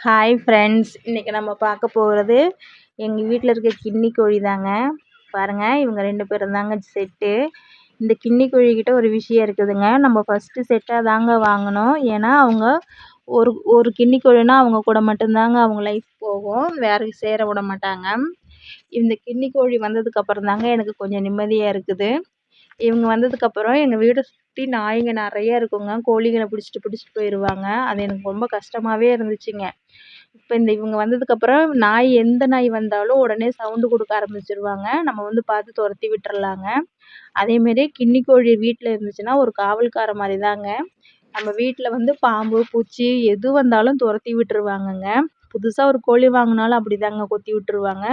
Hi friends இன்றைக்கி நம்ம பார்க்க போகிறது எங்கள் வீட்டில் இருக்க கின்னி கோழி தாங்க. பாருங்கள் இவங்க ரெண்டு பேரும் தாங்க செட்டு. இந்த கின்னி கோழிக்கிட்ட ஒரு விஷயம் இருக்குதுங்க. நம்ம ஃபஸ்ட்டு செட்டாக தாங்க வாங்கினோம் ஏன்னா அவங்க ஒரு ஒரு கின்னி கோழினா அவங்க கூட மட்டும்தாங்க அவங்க லைஃப் போகும். வேறு சேர விட மாட்டாங்க. இந்த கிண்ணி கோழி வந்ததுக்கப்புறம் தாங்க எனக்கு கொஞ்சம் நிம்மதியாக இருக்குது. இவங்க வந்ததுக்கப்புறம் எங்கள் வீடை சுற்றி நாய்ங்க நிறைய இருக்குங்க. கோழிகளை பிடிச்சிட்டு பிடிச்சிட்டு போயிடுவாங்க அது எனக்கு ரொம்ப கஷ்டமாகவே இருந்துச்சுங்க. இப்போ இந்த இவங்க வந்ததுக்கப்புறம் நாய் எந்த நாய் வந்தாலும் உடனே சவுண்டு கொடுக்க ஆரம்பிச்சிடுவாங்க நம்ம வந்து பார்த்து துரத்தி விட்டுறலாங்க. அதேமாரி கின்னி கோழி வீட்டில் இருந்துச்சுன்னா ஒரு காவல்கார மாதிரி தாங்க நம்ம வீட்டில் வந்து பாம்பு பூச்சி எது வந்தாலும் துரத்தி விட்டுருவாங்கங்க. புதுசாக ஒரு கோழி வாங்கினாலும் அப்படி தாங்க கொத்தி விட்டுருவாங்க.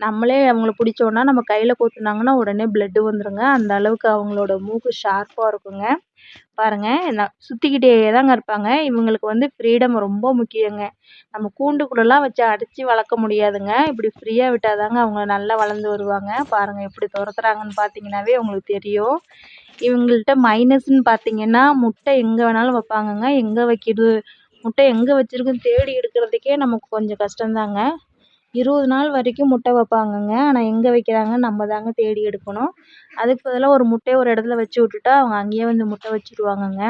நம்மளே அவங்கள பிடிச்சோன்னா நம்ம கையில் கொத்துனாங்கன்னா உடனே ப்ளட்டு வந்துடுங்க அந்த அளவுக்கு அவங்களோட மூக்கு ஷார்ப்பாக இருக்குங்க. பாருங்கள் நான் சுற்றிக்கிட்டே தாங்க இருப்பாங்க. இவங்களுக்கு வந்து ஃப்ரீடம் ரொம்ப முக்கியங்க. நம்ம கூண்டுக்குள்ளெல்லாம் வச்சு அடித்து வளர்க்க முடியாதுங்க. இப்படி ஃப்ரீயாக விட்டால் தாங்க அவங்க நல்லா வளர்ந்து வருவாங்க. பாருங்கள் எப்படி துரத்துறாங்கன்னு பார்த்தீங்கன்னாவே உங்களுக்கு தெரியும். இவங்கள்ட்ட மைனஸ்ன்னு பார்த்தீங்கன்னா முட்டை எங்கே வேணாலும் வைப்பாங்கங்க. எங்கே வைக்கிறது? முட்டை எங்கே வச்சுருக்குன்னு தேடி எடுக்கிறதுக்கே நமக்கு கொஞ்சம் கஷ்டம்தாங்க. இருபது நாள் வரைக்கும் முட்டை வைப்பாங்கங்க. ஆனால் எங்கே வைக்கிறாங்கன்னு நம்ம தாங்க தேடி எடுக்கணும். அதுக்கு பதிலாக ஒரு முட்டையை ஒரு இடத்துல வச்சு விட்டுட்டா அவங்க அங்கேயே வந்து முட்டை வச்சுருவாங்கங்க.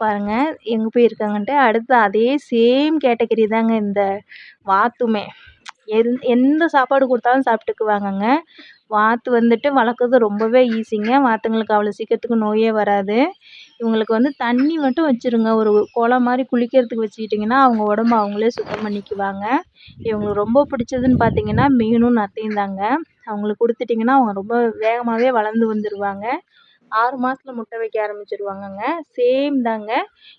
பாருங்கள் எங்கே போயிருக்காங்கன்ட்டு. அடுத்து அதே சேம் கேட்டகரி தாங்க இந்த வாத்துமே. எந் எந்த சாப்பாடு கொடுத்தாலும் சாப்பிட்டுக்குவாங்கங்க. வாத்து வந்துட்டு வளர்க்குறது ரொம்பவே ஈஸிங்க வாத்துங்களுக்கு அவ்வளோ சீக்கிரத்துக்கு நோயே வராது. இவங்களுக்கு வந்து தண்ணி மட்டும் வச்சுருங்க. ஒரு குளம் மாதிரி குளிக்கிறதுக்கு வச்சுக்கிட்டிங்கன்னா அவங்க உடம்ப அவங்களே சுத்தம் பண்ணிக்குவாங்க. இவங்களுக்கு ரொம்ப பிடிச்சதுன்னு பார்த்தீங்கன்னா மீனும் நத்தையும் தாங்க. அவங்களுக்கு கொடுத்துட்டிங்கன்னா அவங்க ரொம்ப வேகமாகவே வளர்ந்து வந்துடுவாங்க ஆறு மாதத்துல முட்டை வைக்க ஆரம்பிச்சிருவாங்கங்க. சேம் தாங்க.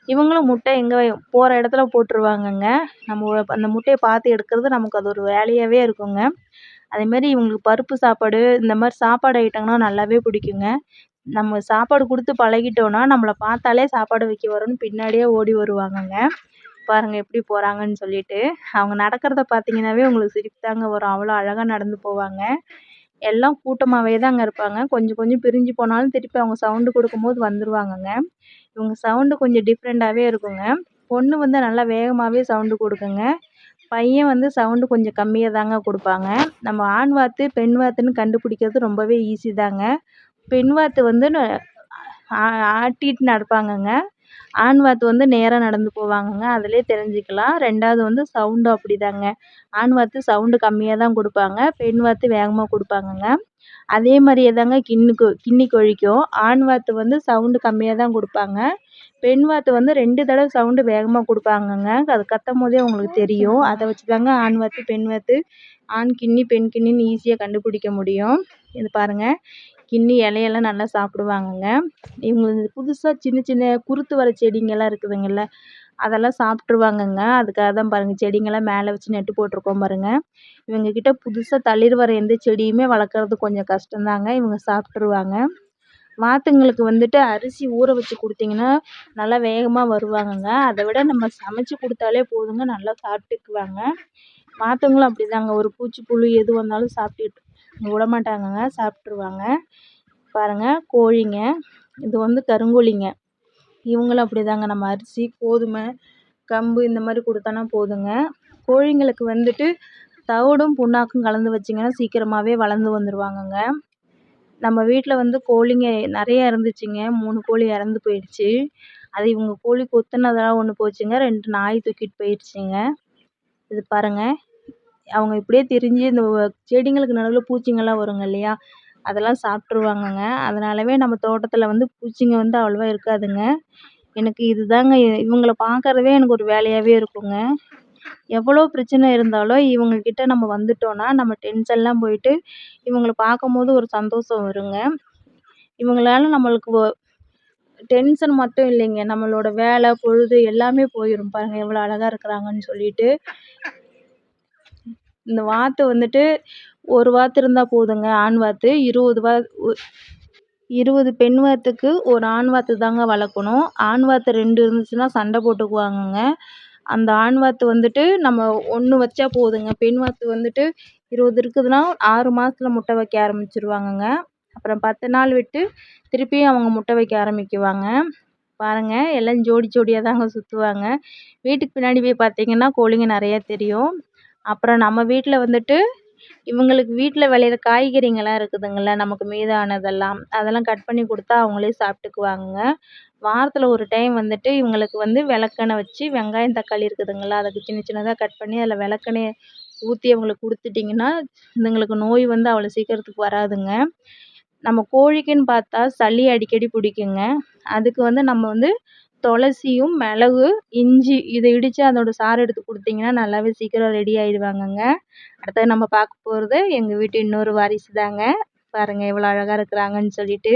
இவங்களும் முட்டை எங்கே போகிற இடத்துல போட்டுருவாங்கங்க. நம்ம அந்த முட்டையை பார்த்து எடுக்கிறது நமக்கு அது ஒரு வேலையாகவே இருக்குங்க. அதேமாரி இவங்களுக்கு பருப்பு சாப்பாடு இந்த மாதிரி சாப்பாடு ஐட்டம்னா நல்லாவே பிடிக்குங்க. நம்ம சாப்பாடு கொடுத்து பழகிட்டோன்னா நம்மளை பார்த்தாலே சாப்பாடு வைக்க வரும்னு பின்னாடியே ஓடி வருவாங்கங்க. பாருங்கள் எப்படி போகிறாங்கன்னு சொல்லிட்டு. அவங்க நடக்கிறத பார்த்தீங்கன்னாவே உங்களுக்கு சிரிப்பு தாங்க வரும். அவ்வளோ அழகாக நடந்து போவாங்க. எல்லாம் கூட்டமாகவே தாங்க இருப்பாங்க. கொஞ்சம் கொஞ்சம் பிரிஞ்சு போனாலும் திருப்பி அவங்க சவுண்டு கொடுக்கும்போது வந்துடுவாங்கங்க இவங்க சவுண்டு கொஞ்சம் டிஃப்ரெண்ட்டாகவே இருக்குங்க. பொண்ணு வந்து நல்லா வேகமாகவே சவுண்டு கொடுக்குங்க. பையன் வந்து சவுண்டு கொஞ்சம் கம்மியாக தாங்க கொடுப்பாங்க. நம்ம ஆண் வாத்து பெண் வாத்துன்னு கண்டுபிடிக்கிறது ரொம்பவே ஈஸி தாங்க. பெண் வாத்து வந்து ஆட்டிட்டு நடப்பாங்கங்க. ஆண் வாத்து வந்து நேராக நடந்து போவாங்கங்க. அதிலே தெரிஞ்சுக்கலாம். ரெண்டாவது வந்து சவுண்டும் அப்படிதாங்க. ஆண் வாத்து சவுண்டு கம்மியாக தான் கொடுப்பாங்க. பெண் வாத்து வேகமாக கொடுப்பாங்கங்க. அதே மாதிரியே தாங்க கிண்ணுக்கு கின்னி கோழிக்கும். ஆண் வாத்து வந்து சவுண்டு கம்மியாக தான் கொடுப்பாங்க. பெண் வாத்து வந்து ரெண்டு தடவை சவுண்டு வேகமாக கொடுப்பாங்கங்க. அது கத்தும் போதே உங்களுக்கு தெரியும். அதை வச்சு தாங்க ஆண் வாத்து பெண் வாத்து ஆண் கின்னி பெண் கின்னின்னு ஈஸியாக கண்டுபிடிக்க முடியும். இது பாருங்கள் கின்னி இலையெல்லாம் நல்லா சாப்பிடுவாங்கங்க. இவங்க புதுசாக சின்ன சின்ன குருத்து வர செடிங்கெல்லாம் இருக்குதுங்கள்ல அதெல்லாம் சாப்பிட்ருவாங்கங்க அதுக்காக தான் பாருங்கள் செடிங்கெல்லாம் மேலே வச்சு நட்டு போட்டிருக்கோம் பாருங்கள் இவங்கக்கிட்ட புதுசாக தளிர் வர எந்த செடியுமே வளர்க்குறது கொஞ்சம் கஷ்டம்தாங்க இவங்க சாப்பிட்ருவாங்க வாத்துங்களுக்கு வந்துட்டு அரிசி ஊற வச்சு கொடுத்தீங்கன்னா நல்லா வேகமாக வருவாங்கங்க. அதை விட நம்ம சமைச்சி கொடுத்தாலே போதுங்க நல்லா சாப்பிட்டுக்குவாங்க. வாத்துங்களும் அப்படிதாங்க. ஒரு பூச்சி புழு எது வந்தாலும் சாப்பிட்டுட்டு விட மாட்டாங்கங்க சாப்பிட்ருவாங்க பாருங்கள் கோழிங்க இது வந்து கருங்கோழிங்க. இவங்களும் அப்படி தாங்க நம்ம அரிசி கோதுமை கம்பு இந்த மாதிரி கொடுத்தோன்னா போதுங்க. கோழிங்களுக்கு வந்துட்டு தவிடும் புண்ணாக்கும் கலந்து வச்சிங்கன்னா சீக்கிரமாகவே வளர்ந்து வந்துடுவாங்கங்க நம்ம வீட்டில் வந்து கோழிங்க நிறைய இருந்துச்சுங்க. மூணு கோழி இறந்து போயிடுச்சு. அது இவங்க கோழி கொத்துனதெல்லாம் ஒன்று போச்சுங்க. ரெண்டு நாய் தூக்கிட்டு போயிடுச்சுங்க. இது பாருங்கள் அவங்க இப்படியே திரிஞ்சு இந்த செடிங்களுக்கு நடுவில் பூச்சிங்கெல்லாம் வருங்க இல்லையா? அதெல்லாம் சாப்பிட்ருவாங்கங்க அதனாலவே நம்ம தோட்டத்தில் வந்து பூச்சிங்க வந்து அவ்வளோவா இருக்காதுங்க. எனக்கு இது தாங்க இவங்கள பார்க்கறதே எனக்கு ஒரு வேலையாகவே இருக்குங்க. எவ்வளோ பிரச்சனை இருந்தாலும் இவங்கக்கிட்ட நம்ம வந்துட்டோன்னா நம்ம டென்ஷன்லாம் போயிட்டு இவங்கள பார்க்கும்போது ஒரு சந்தோஷம் வருங்க. இவங்களால நம்மளுக்கு டென்ஷன் மட்டும் இல்லைங்க. நம்மளோட வேலை பொழுது எல்லாமே போயிடும் பாருங்கள் எவ்வளோ அழகாக இருக்கிறாங்கன்னு சொல்லிட்டு. இந்த வாத்து வந்துட்டு ஒரு வாத்து இருந்தால் போதுங்க ஆண் வாத்து. இருபது வா இருபது பெண் வாத்துக்கு ஒரு ஆண் வாத்து தாங்க வளர்க்கணும். ஆண் வாத்து ரெண்டு இருந்துச்சுன்னா சண்டை போட்டுக்குவாங்கங்க. அந்த ஆண் வாத்து வந்துட்டு நம்ம ஒன்று வச்சா போதுங்க. பெண் வாத்து வந்துட்டு இருபது இருக்குதுன்னா ஆறு மாதத்துல முட்டை வைக்க ஆரம்பிச்சிருவாங்கங்க. அப்புறம் பத்து நாள் விட்டு திருப்பியும் அவங்க முட்டை வைக்க ஆரம்பிக்குவாங்க. பாருங்கள் எல்லாம் ஜோடி ஜோடியாக தாங்க சுற்றுவாங்க வீட்டுக்கு பின்னாடி போய் பார்த்தீங்கன்னா கோழிங்க நிறையா தெரியும். அப்புறம் நம்ம வீட்டில் வந்துட்டு இவங்களுக்கு வீட்டில் விளையிற காய்கறிங்கள்லாம் இருக்குதுங்கள்ல நமக்கு மீதானதெல்லாம் அதெல்லாம் கட் பண்ணி கொடுத்தா அவங்களே சாப்பிட்டுக்குவாங்கங்க. வாரத்தில் ஒரு டைம் வந்துட்டு இவங்களுக்கு வந்து விளக்கெண்ண வச்சு வெங்காயம் தக்காளி இருக்குதுங்கள்ல அதுக்கு சின்ன சின்னதாக கட் பண்ணி அதில் விளக்கெண்ணெய ஊற்றி அவங்களுக்கு கொடுத்துட்டிங்கன்னா இதுங்களுக்கு நோய் வந்து அவ்வளோ சீக்கிரத்துக்கு வராதுங்க. நம்ம கோழிக்குன்னு பார்த்தா சளி அடிக்கடி பிடிக்குங்க. அதுக்கு வந்து நம்ம வந்து துளசியும் மிளகு இஞ்சி இதை இடித்து அதோட சாறு எடுத்து கொடுத்தீங்கன்னா நல்லாவே சீக்கிரம் ரெடி ஆகிடுவாங்கங்க அடுத்தது நம்ம பார்க்க போகிறது எங்கள் வீட்டு இன்னொரு வாரிசு தாங்க. பாருங்கள் எவ்வளோ அழகாக இருக்கிறாங்கன்னு சொல்லிட்டு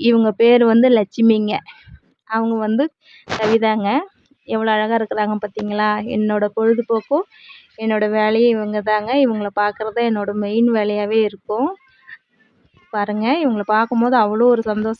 இவங்க பேர் வந்து லட்சுமிங்க. அவங்க வந்து கவிதாங்க. எவ்வளோ அழகாக இருக்கிறாங்க பார்த்தீங்களா என்னோடய பொழுதுபோக்கும் என்னோடய வேலையும் இவங்க தாங்க. இவங்கள பார்க்குறது என்னோடய மெயின் வேலையாகவே இருக்கும். பாருங்கள் இவங்கள பார்க்கும்போது அவ்வளோ ஒரு சந்தோஷம்.